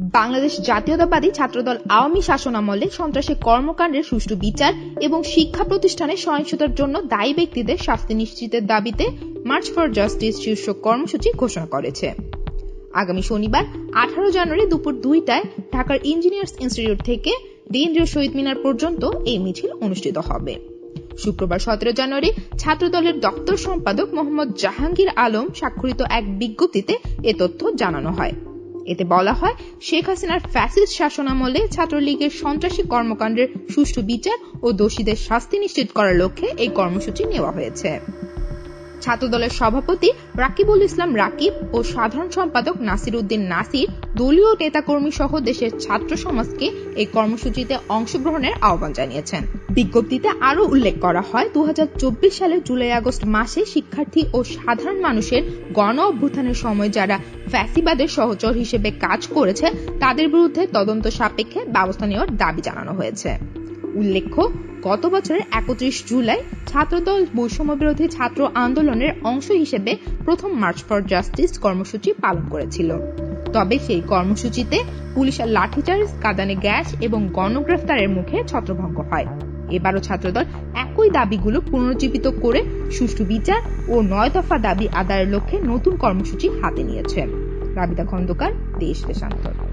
বাংলাদেশ জাতীয়তাবাদী ছাত্রদল আওয়ামী শাসনামলে সন্ত্রাসী কর্মকাণ্ডের সুষ্ঠু বিচার এবং শিক্ষা প্রতিষ্ঠানে সহিংসতার জন্য দায়ী ব্যক্তিদের শাস্তি নিশ্চিতের দাবিতে মার্চ ফর জাস্টিস শীর্ষক কর্মসূচি ঘোষণা করেছে। আগামী শনিবার, আঠারো জানুয়ারি দুপুর দুইটায় ঢাকার ইঞ্জিনিয়ার্স ইনস্টিটিউট থেকে কেন্দ্রীয় শহীদ মিনার পর্যন্ত এই মিছিল অনুষ্ঠিত হবে। শুক্রবার সতেরো জানুয়ারি ছাত্রদলের দপ্তর সম্পাদক মোহাম্মদ জাহাঙ্গীর আলম স্বাক্ষরিত এক বিজ্ঞপ্তিতে এ তথ্য জানানো হয়। এতে বলা হয়, শেখ হাসিনার ফ্যাসিস্ট শাসনামলে ছাত্রলীগের সন্ত্রাসী কর্মকাণ্ডের সুষ্ঠু বিচার ও দোষীদের শাস্তি নিশ্চিত করার লক্ষ্যে এই কর্মসূচি নেওয়া হয়েছে। ছাত্রদলের সভাপতি রাকিবুল ইসলাম রাকিব ও সাধারণ সম্পাদক নাসির উদ্দিন নাসির, দলীয় নেতাকর্মী সহ দেশের ছাত্র সমাজকে এই কর্মসূচিতে অংশগ্রহণের আহ্বান জানিয়েছেন। বিজ্ঞপ্তিতে আরও উল্লেখ করা হয় দু হাজার চব্বিশ সালের জুলাই আগস্ট মাসে শিক্ষার্থী ও সাধারণ মানুষের গণ অভ্যুত্থানের সময় যারা ফ্যাসিবাদের সহচর হিসেবে কাজ করেছে, তাদের বিরুদ্ধে তদন্ত সাপেক্ষে ব্যবস্থা নেওয়ার দাবি জানানো হয়েছে। উল্লেখ্য, গত বছরের একত্রিশ জুলাই ছাত্রদল বৈষম্য বিরোধী ছাত্র আন্দোলনের অংশ হিসেবে প্রথম মার্চ ফর জাস্টিস কর্মসূচি পালন করেছিল। তবে সেই কর্মসূচিতে পুলিশের লাঠিচার্জ, কাদানে গ্যাস এবং গণগ্রেফতারের মুখে ছত্রভঙ্গ হয়। এবারও ছাত্রদল একই দাবিগুলো পুনরুজ্জীবিত করে সুষ্ঠু বিচার ও নয় দফা দাবি আদায়ের লক্ষ্যে নতুন কর্মসূচি হাতে নিয়েছে। রাবিতা খন্দকার, দেশ দেশান্তর।